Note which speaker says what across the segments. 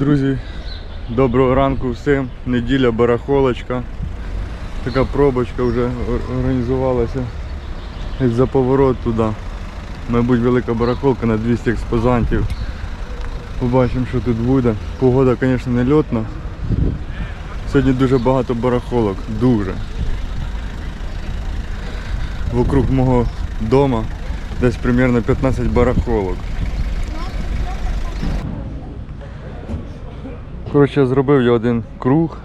Speaker 1: Друзі, доброго ранку всім. Неділя, барахолочка. Така пробочка вже організувалася. І за поворот туди. Мабуть, велика барахолка на 200 експозантів. Побачимо, що тут буде. Погода, звісно, не льотна. Сьогодні дуже багато барахолок. Дуже. Вокруг мого дома десь примерно 15 барахолок. Коротше, зробив я один круг,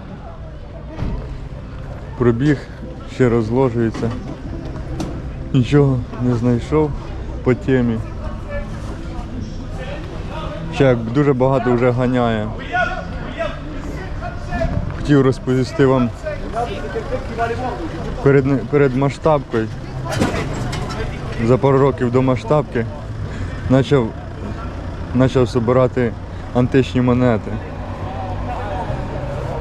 Speaker 1: пробіг, ще розложується. Нічого не знайшов по темі. Ще дуже багато вже ганяє. Хотів розповісти вам перед, перед масштабкою. За пару років до масштабки почав, почав збирати античні монети.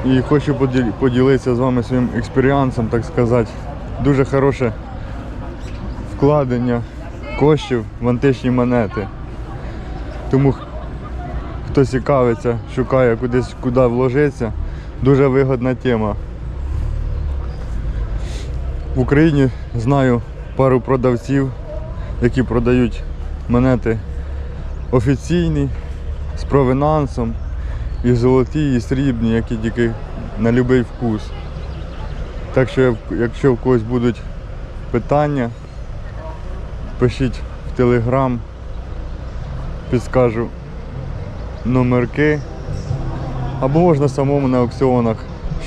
Speaker 1: І хочу поділитися з вами своїм експеріансом, так сказати. Дуже хороше вкладення коштів в античні монети. Тому хто цікавиться, шукає кудись куди вложитися, дуже вигодна тема. В Україні знаю пару продавців, які продають монети офіційні, з провинансом, і золоті, і срібні, які тільки на будь-який вкус. Так що, якщо в когось будуть питання, пишіть в телеграм, підскажу номерки. Або можна самому на аукціонах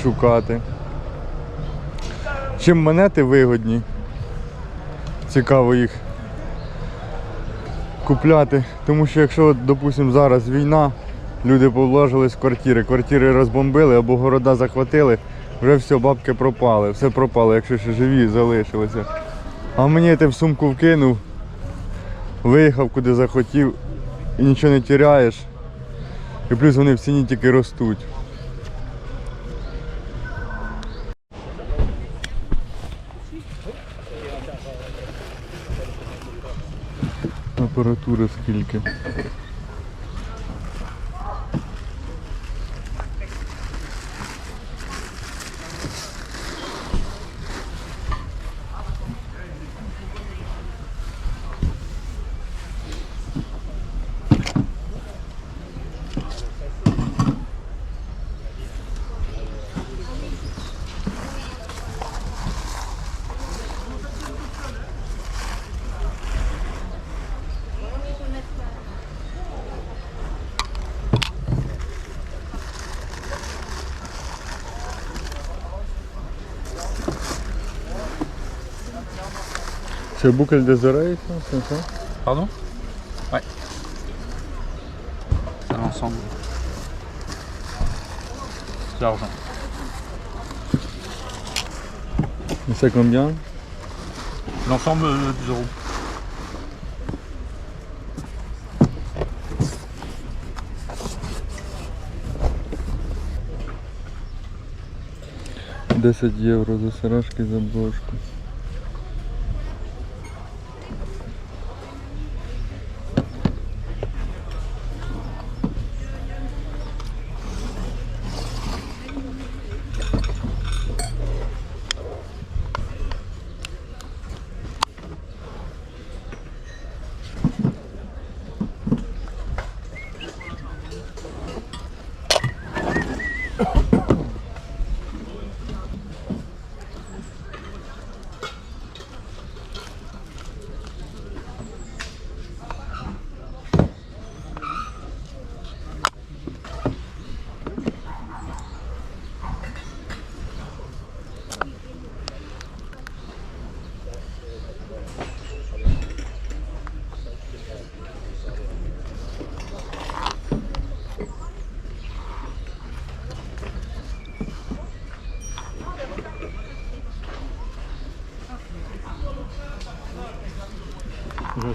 Speaker 1: шукати. Чим монети вигодні, цікаво їх купляти. Тому що якщо, допустимо, зараз війна, люди повложились в квартири, квартири розбомбили або города захватили, вже все, бабки пропали, все пропало, якщо ще живі залишилися. А мені ти в сумку вкинув, виїхав куди захотів і нічого не тіряєш. І плюс вони в ціні тільки ростуть. Апаратури скільки. C'est boucle des oreilles, ça, c'est ça
Speaker 2: Pardon Ouais. C'est un ensemble. C'est l'argent.
Speaker 1: Et c'est combien
Speaker 2: L'ensemble, euh, 10 euros.
Speaker 1: Десять євро за сережки за брошку.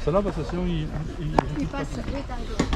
Speaker 3: Salaba, sessione i... i... i...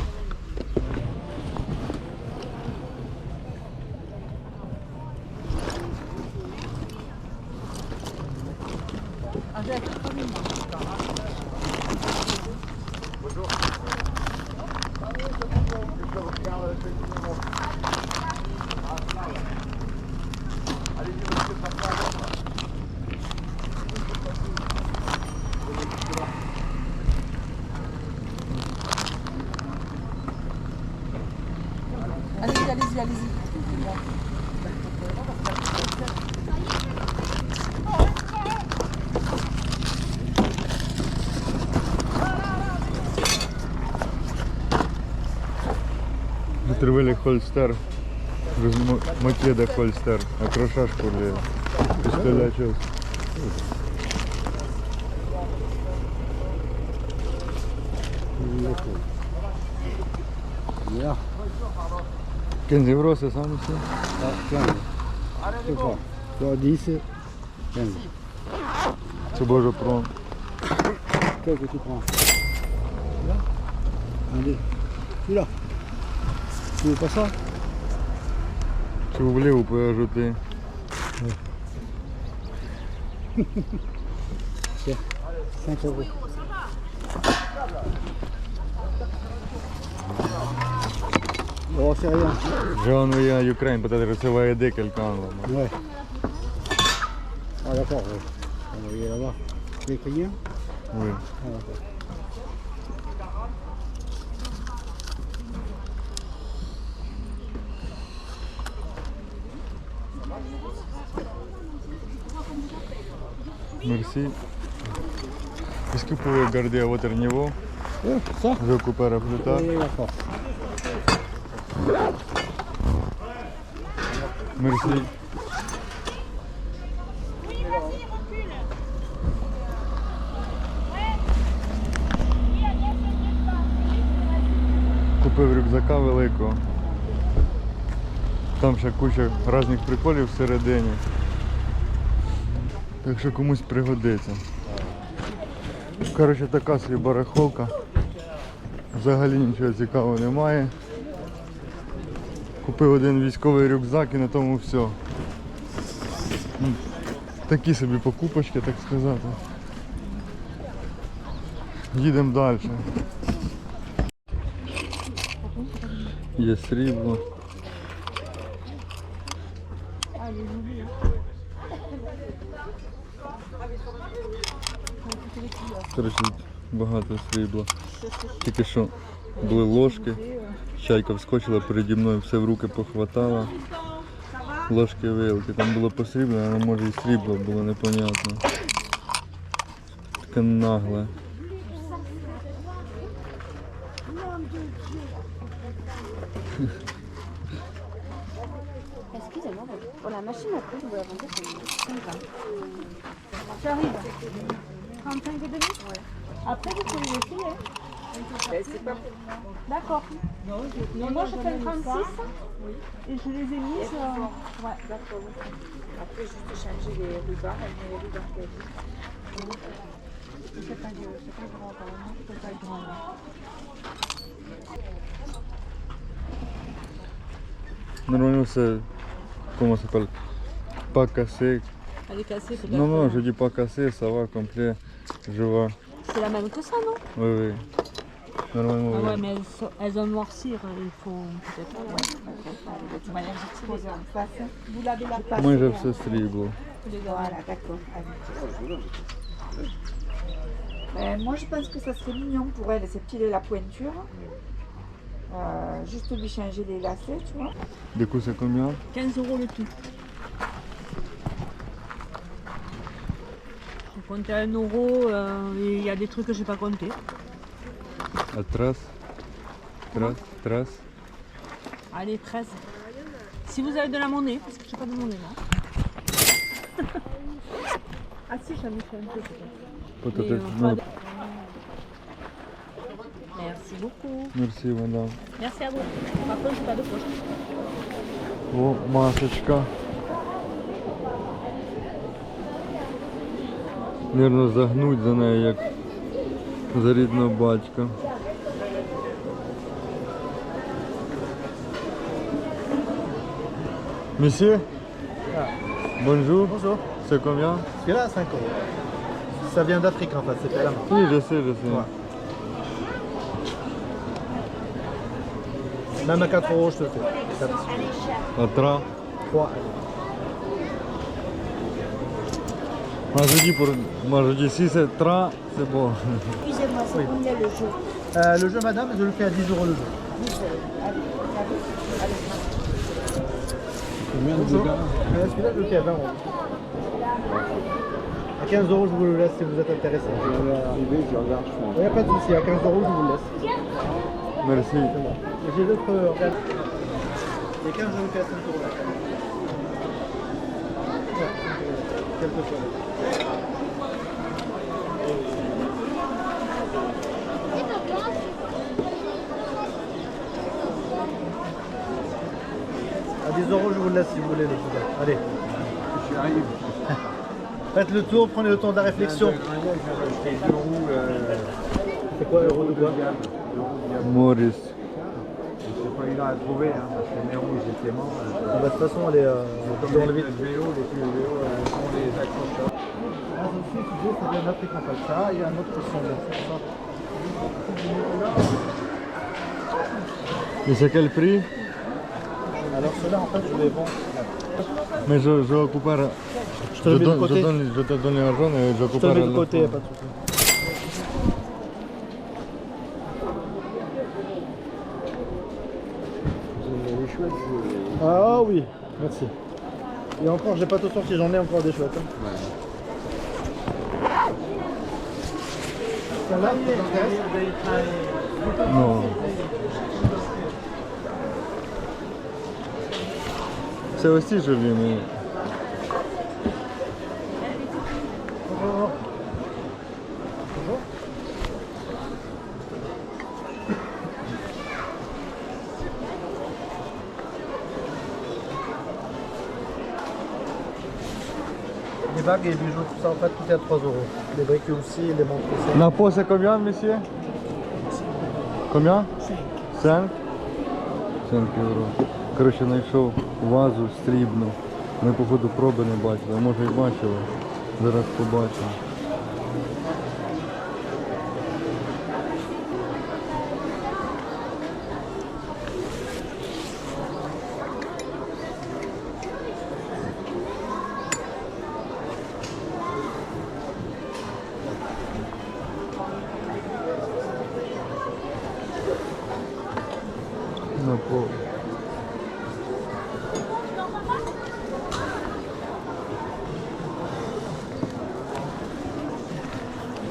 Speaker 1: Вели Хольстер, Македа Хольстер, Акроша
Speaker 4: Шкурле,
Speaker 1: Пистолячев. Я. Кензевросы сам все?
Speaker 4: Да, Кензи. Супер. До 10. Кензи.
Speaker 1: Це боже пром.
Speaker 4: Quelques coups de poing. Là Allez. Celui-là. Pas ça
Speaker 1: Чи вліво.
Speaker 4: 5 euros. Oh, c'est rien.
Speaker 1: Jean Noya Ukraine, peut-être recevra aider quelqu'un là.
Speaker 4: Ouais. Ah, d'accord. ouais. On va aller là-bas. Tu veux payer
Speaker 1: Oui.
Speaker 4: Ah, d'accord.
Speaker 1: Merci. Est-ce que vous pouvez garder à votre niveau
Speaker 4: Oh, ça
Speaker 1: Je récupère plus tard.
Speaker 4: Oui, d'accord.
Speaker 1: Merci. Купив рюкзака великого. Там ще куча різних приколів всередині. Так що комусь пригодиться. Коротше, така собі барахолка. Взагалі нічого цікавого немає. Купив один військовий рюкзак і на тому все. Такі собі покупочки, так сказати. Їдемо далі. Є срібло. Коротше, багато срібла. Тільки що були ложки. Чайка вскочила переді мною, все в руки похватала. Ложки вилки. Там було посріблено, але може і срібло було непонятно. Таке нагле.
Speaker 3: Et je les ai mises. euh, Ouais, d'accord.
Speaker 5: Après, juste changer les rubans, les rubans qu'elle dit.
Speaker 3: C'est pas, c'est pas grand, quand même. C'est pas grand. là.
Speaker 1: Normalement c'est. Comment ça s'appelle Pas cassé.
Speaker 3: Elle est cassée, peut-être.
Speaker 1: Non, non, je dis pas cassé, ça va, complet. Je vois.
Speaker 3: C'est la même que ça, non?
Speaker 1: Oui, oui. Non,
Speaker 3: non,
Speaker 1: non, ah
Speaker 3: ouais, euh, mais elles, sont, elles noircir, euh, il faut peut-être.
Speaker 5: Ouais,
Speaker 3: Vous lavez la place.
Speaker 1: Moi, je fais ce livre.
Speaker 5: Voilà, d'accord. Ben, moi, je pense que ça serait mignon pour elle, s'épiler la pointure. Euh, juste lui changer les lacets, tu vois.
Speaker 1: Du coup, c'est combien?
Speaker 3: 15 euros le tout. Je compte 1 euro, euh, et il y a des trucs que je n'ai pas compté.
Speaker 1: À 13 13 13
Speaker 3: Allez, 13. Si vous avez de la monnaie, parce que j'ai pas de monnaie là. ah si, j'en ai fait un peu. Peut-être. Euh, de- Merci beaucoup.
Speaker 1: Merci, madame.
Speaker 3: Merci à vous. Par contre, j'ai pas de poche.
Speaker 1: О, масочка. Нервно загнуть за нею, як за рідного батька. Monsieur Bonjour.
Speaker 6: Bonjour.
Speaker 1: C'est combien
Speaker 6: Celui-là, 5 euros. Ça vient d'Afrique en fait, c'est à la main.
Speaker 1: Oui, je sais, je sais.
Speaker 6: Ouais. Même à 4 euros, je te le fais. 4,
Speaker 1: À 3
Speaker 6: 3,
Speaker 1: Moi je dis pour. Moi je dis si c'est 3, c'est bon.
Speaker 7: Excusez-moi, c'est combien le jour
Speaker 6: Euh, le jeu, madame, je le fais à 10 euros le jeu.
Speaker 4: Combien de
Speaker 6: dégâts est à 20 euros. À 15 euros, je vous le laisse si vous êtes intéressé.
Speaker 4: Je vais arriver, je regarde, je pense.
Speaker 6: Il n'y a pas de souci, à 15 euros, je vous le laisse. Merci. J'ai d'autres organes. Euh, Les 15 euros, 5 euros là. Quelque chose. 10 euros, je vous le laisse si vous voulez. Le Allez.
Speaker 4: Je suis arrivé.
Speaker 6: Faites le tour, prenez le temps de la réflexion. C'est quoi l'euro de quoi
Speaker 1: Maurice.
Speaker 4: Je n'ai pas eu là à trouver, hein, parce que mes rouges étaient morts.
Speaker 6: Hein. Bah, de toute façon, elle est euh, dans le vide.
Speaker 4: Les vélos, les vélos, euh, sont les accrocheurs.
Speaker 6: Ah, je suis sujet, c'est bien Afrique en fait ça, et un autre qui.
Speaker 1: Et c'est quel prix?
Speaker 6: Alors ceux-là, en fait, je les vends.
Speaker 1: Mais je, je récupère.
Speaker 6: Je te le mets de côté.
Speaker 1: je, donne, je te donne l'argent et je
Speaker 6: Je te
Speaker 1: récupère.
Speaker 6: le mets de côté, pas de souci.
Speaker 4: Je-
Speaker 6: Ah oui, merci. Et encore, j'ai pas tout sorti, j'en ai encore des chouettes. hein. Celle-là,
Speaker 1: Non. C'est aussi joli mais...
Speaker 6: Bonjour. Bonjour. Les bagues et les bijoux, tout ça en fait tout est à 3 euros. Les briques aussi, les montres aussi.
Speaker 1: La peau c'est combien monsieur? Combien? 5 5 euros. Коротше, знайшов вазу стрібну. Ми, походу, проби не бачили, може і бачили. Зараз побачимо.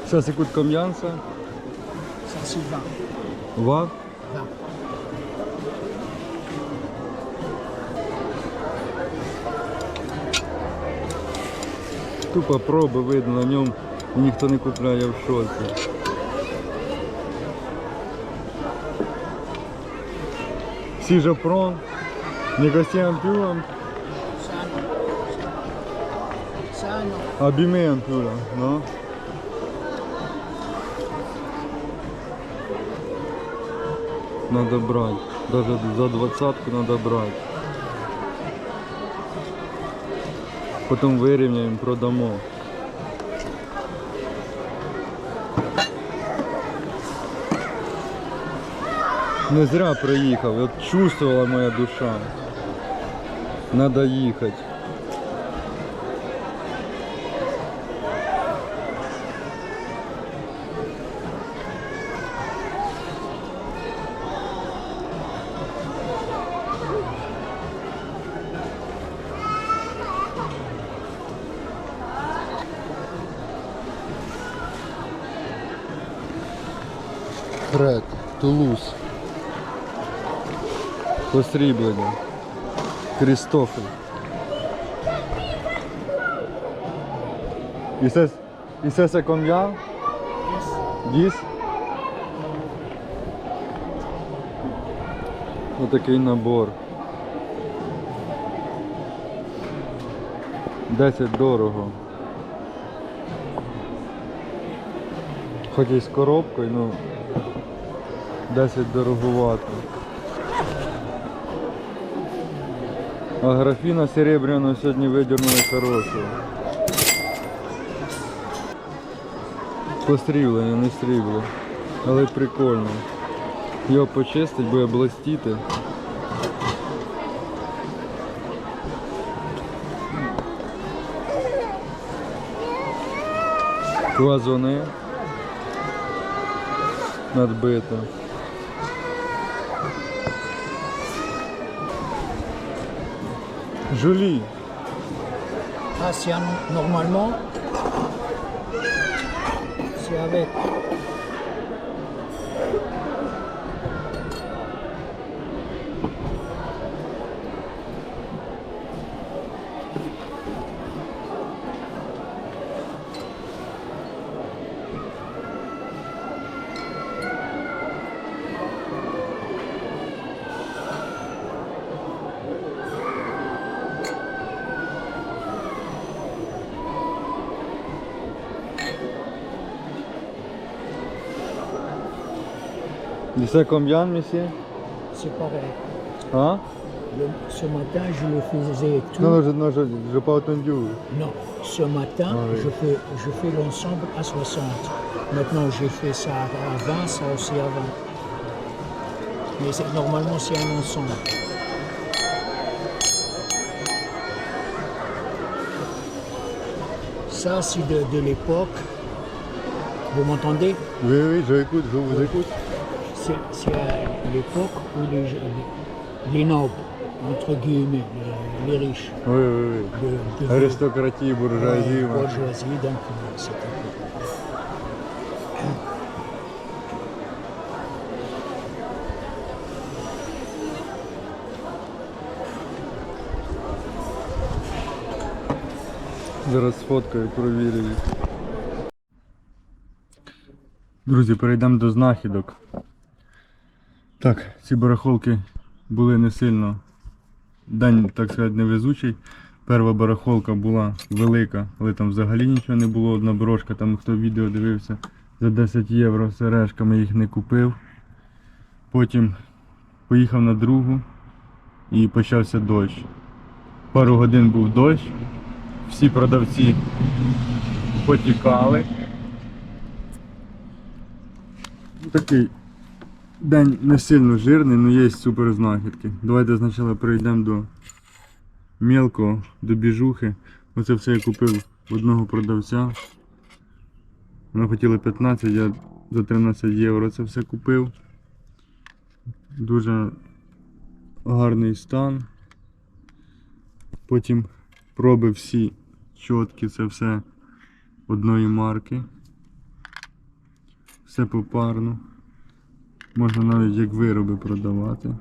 Speaker 1: Ça, ça coûte combien ça
Speaker 4: Ça, c'est 20.
Speaker 1: 20 Тупо проби видно на ньому і ніхто не купляє в шоці. Si je prends, négocier un peu, hein. Надо брать. Даже за двадцатку надо брать. Потом вирівняємо, продамо. Не зря приїхав, от чувствувала моя душа. Надо їхати. Фред, Тулуз. Посріблення. Крістофель. І це, і це це combien? 10. Отакий набор. 10 дорого. Хоч і з коробкою, ну 10 дороговато. А графіна серебряного сьогодні видернули хорошого. Посріблення, не срібло. Але прикольно. Його почистить, буде блистіти. Клазони. Надбито. Joli.
Speaker 4: Ah, c'est normalement, c'est avec
Speaker 1: Et c'est combien, monsieur
Speaker 4: C'est pareil.
Speaker 1: Hein
Speaker 4: Le- ce matin, je le faisais tout.
Speaker 1: Non, non, je non, je, je pas entendu.
Speaker 4: Non, ce matin,
Speaker 1: Ah oui.
Speaker 4: je fais, je fais l'ensemble à 60. Maintenant, j'ai fait ça à 20, ça aussi à 20. Mais normalement, c'est un ensemble. Ça, c'est de, de l'époque. Vous m'entendez?
Speaker 1: Oui, oui, je écoute, je vous écoute.
Speaker 4: C'est à l'époque où les, les, les nobles, entre guillemets, les, les riches,
Speaker 1: Oui, oui, oui.
Speaker 4: de, devaient-
Speaker 1: Аристократії, буржуазії.
Speaker 4: Ouais, bourgeoisie, donc euh, c'était.
Speaker 1: Зараз сфоткаю, провірю. Друзі, перейдемо до знахідок. Так, ці барахолки були не сильно день, так сказати, невезучий. Перша барахолка була велика, але там взагалі нічого не було. Одна брошка, там хто відео дивився, за 10 євро сережками їх не купив. Потім поїхав на другу і почався дощ. Пару годин був дощ всі продавці потікали. Ну, Такий день не сильно жирний, але є супер знахідки. Давайте спочатку перейдемо до мелкого, до біжухи. Оце все я купив в одного продавця. Вони хотіли 15, я за 13 євро це все купив. Дуже гарний стан. Потім проби всі чіткі, це все одної марки. Все попарно. Можна навіть як вироби продавати.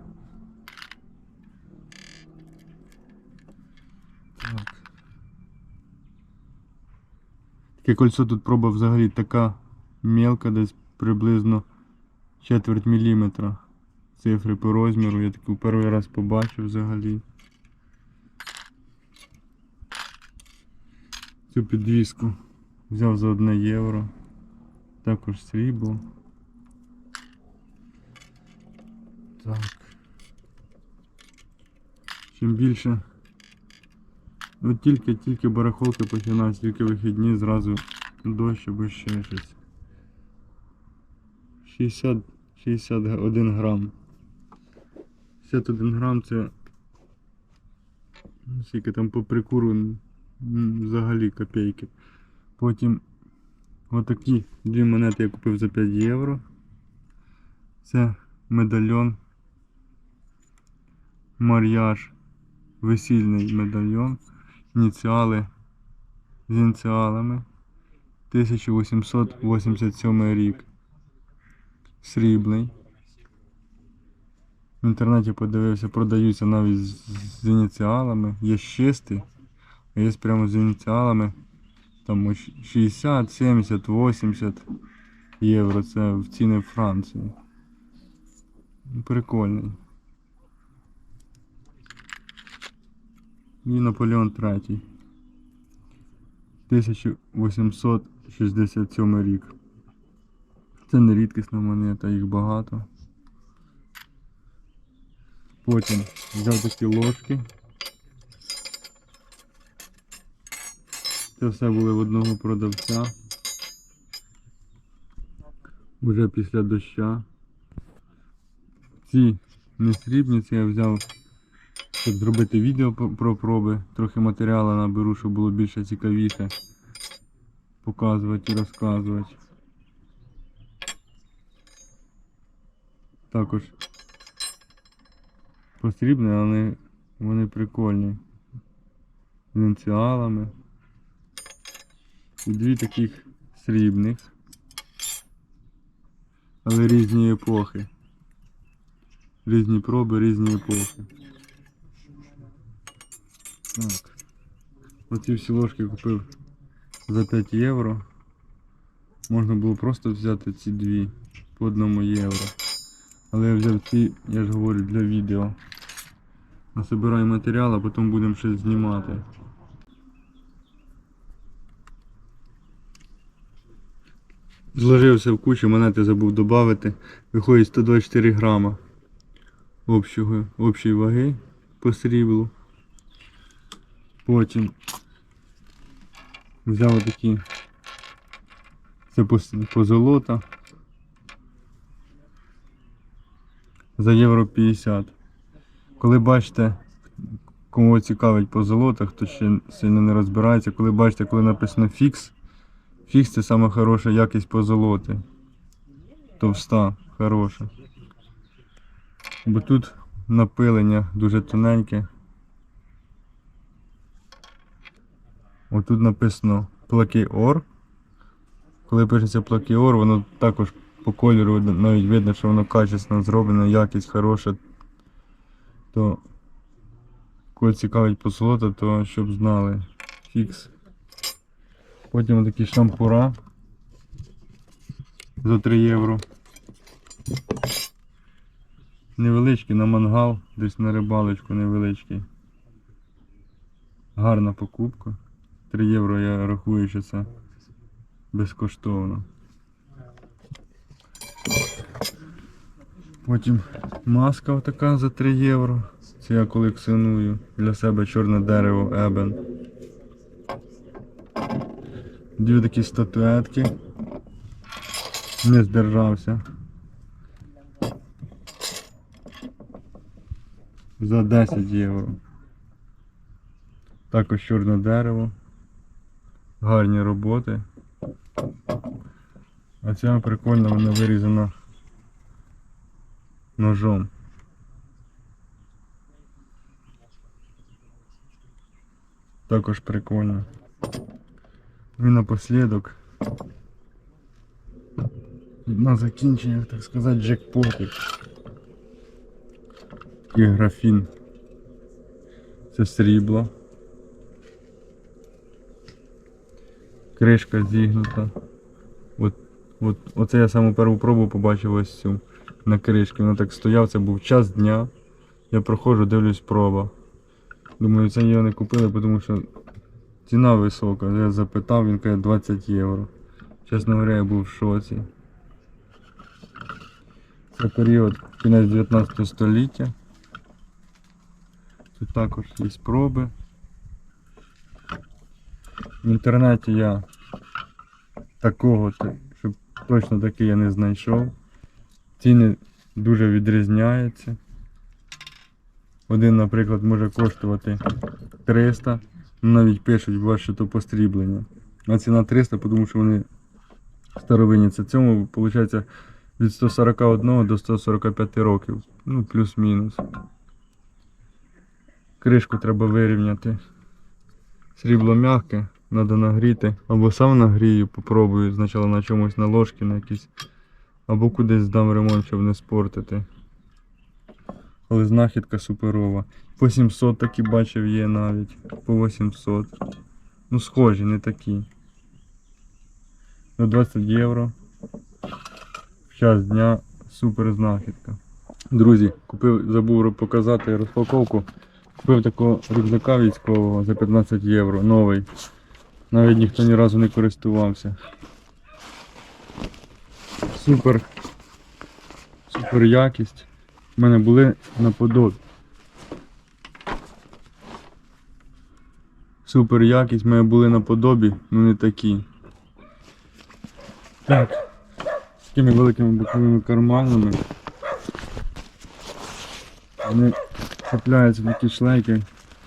Speaker 1: Так. Таке кольцо тут проба взагалі така мелка, десь приблизно четверть міліметра. Цифри по розміру. Я таку перший раз побачив взагалі. Цю підвіску взяв за 1 євро. Також срібло. Так. Чим більше. От тільки-тільки барахолки починаються, тільки вихідні, зразу дощ або ще щось. 60, 61 грам. 61 грам це. ну, Скільки там по прикуру взагалі копійки. Потім отакі дві монети я купив за 5 євро. Це медальйон. Мар'яж. Весільний медальйон. Ініціали з ініціалами. 1887 рік. Срібний. В інтернеті подивився, продаються навіть з, ініціалами. Є чистий, а є прямо з ініціалами. Там 60, 70, 80 євро. Це в ціни Франції. Прикольний. І Наполеон III. 1867 рік. Це не рідкісна монета, їх багато. Потім взяв такі ложки. Це все були в одного продавця. Уже після доща. Ці не срібні, це я взяв, щоб зробити відео про проби. Трохи матеріалу наберу, щоб було більше цікавіше показувати і розказувати. Також посрібні, але вони прикольні. з ініціалами. І дві таких срібних. Але різні епохи. Різні проби, різні епохи. Так. Оці всі ложки купив за 5 євро. Можна було просто взяти ці дві по одному євро. Але я взяв ці, я ж говорю, для відео. Насобираю матеріал, а потім будемо щось знімати. Зложився в кучу, монети забув додати. Виходить 124 грама общої ваги по сріблу. Потім взяв такі це по, по золота за євро 50. Коли бачите, кому цікавить по золотах, хто ще сильно не розбирається, коли бачите, коли написано фікс, фікс це саме хороша якість по золоти. Товста, хороша. Бо тут напилення дуже тоненьке. Отут написано плакіор. Коли пишеться плакіор, воно також по кольору навіть видно, що воно качественно зроблено, якість хороша. То кого цікавить по золоту, то щоб знали. Фікс. Потім такі шампура за 3 євро. Невеличкий на мангал, десь на рибалочку невеличкий. Гарна покупка. 3 євро я рахую, що це безкоштовно. Потім маска така за 3 євро. Це я колекціоную для себе чорне дерево Ебен. Дві такі статуетки. Не здержався. За 10 євро. Також чорне дерево. Гарні роботи. А ця прикольна, вона вирізана ножом. Також прикольно. І напослідок. На закінчення, так сказати, джекпотик. І графін. Це срібло. Кришка зігнута. От, от, оце я саму першу пробу побачив ось цю на кришці. Вона так стояв, це був час дня. Я проходжу, дивлюсь проба. Думаю, це його не купили, тому що ціна висока. Я запитав, він каже 20 євро. Чесно говоря, я був в шоці. Це період кінець 19 століття. Тут також є проби. В інтернеті я такого, щоб точно такий я не знайшов. Ціни дуже відрізняються. Один, наприклад, може коштувати 300, ну, навіть пишуть ваше то постріблення. А ціна 300, тому що вони старовинні. Це цьому виходить від 141 до 145 років. Ну, плюс-мінус. Кришку треба вирівняти. Срібло м'яке, треба нагріти. Або сам нагрію, попробую спочатку на чомусь на ложці, на якісь. Або кудись здам ремонт, щоб не спортити. Але знахідка суперова. По 700 такі бачив є навіть. По 800. Ну схожі, не такі. На 20 євро. В час дня супер знахідка. Друзі, купив, забув показати розпаковку. Купив такого рюкзака військового за 15 євро, новий. Навіть ніхто ні разу не користувався. Супер. Супер якість. У мене були наподобі. Супер якість, в мене були наподобі, ну не такі. Так. З такими великими боковими карманами. Вони чіпляються такі шлейки,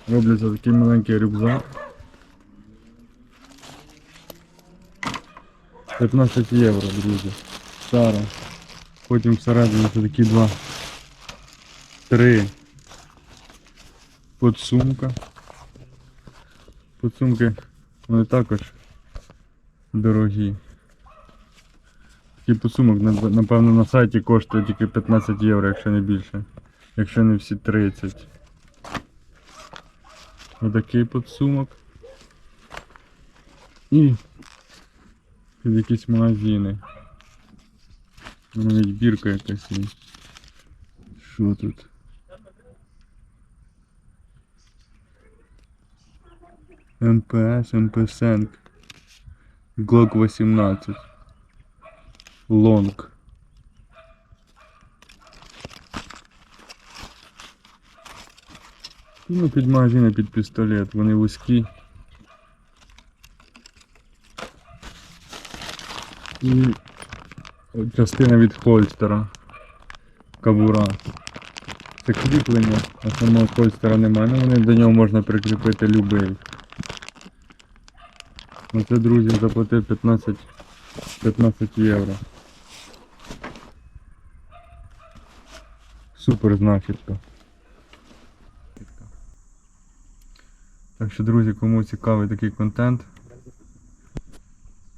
Speaker 1: робляться такий маленький рюкзак. 15 євро, друзі. Стара. Потім всередині це такі два. Три. Подсумка. Подсумки вони також дорогі. Такий подсумок, напевно, на сайті коштує тільки 15 євро, якщо не більше. Якщо не всі 30. Отакий подсумок. І під якісь магазини. Ну, Навіть бірка якась є. Що тут? МПС, МПСенк. Глок 18. Лонг. Ну, під магазини, під пістолет, вони вузькі. І частина від хольстера. Кабура. Це кріплення, а самого хольстера немає. Вони до нього можна прикріпити любий. Оце, друзі, заплатив 15, 15 євро. Супер знахідка. Так що, друзі, кому цікавий такий контент,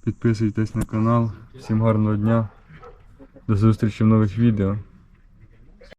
Speaker 1: підписуйтесь на канал. Всім гарного дня. До зустрічі в нових відео.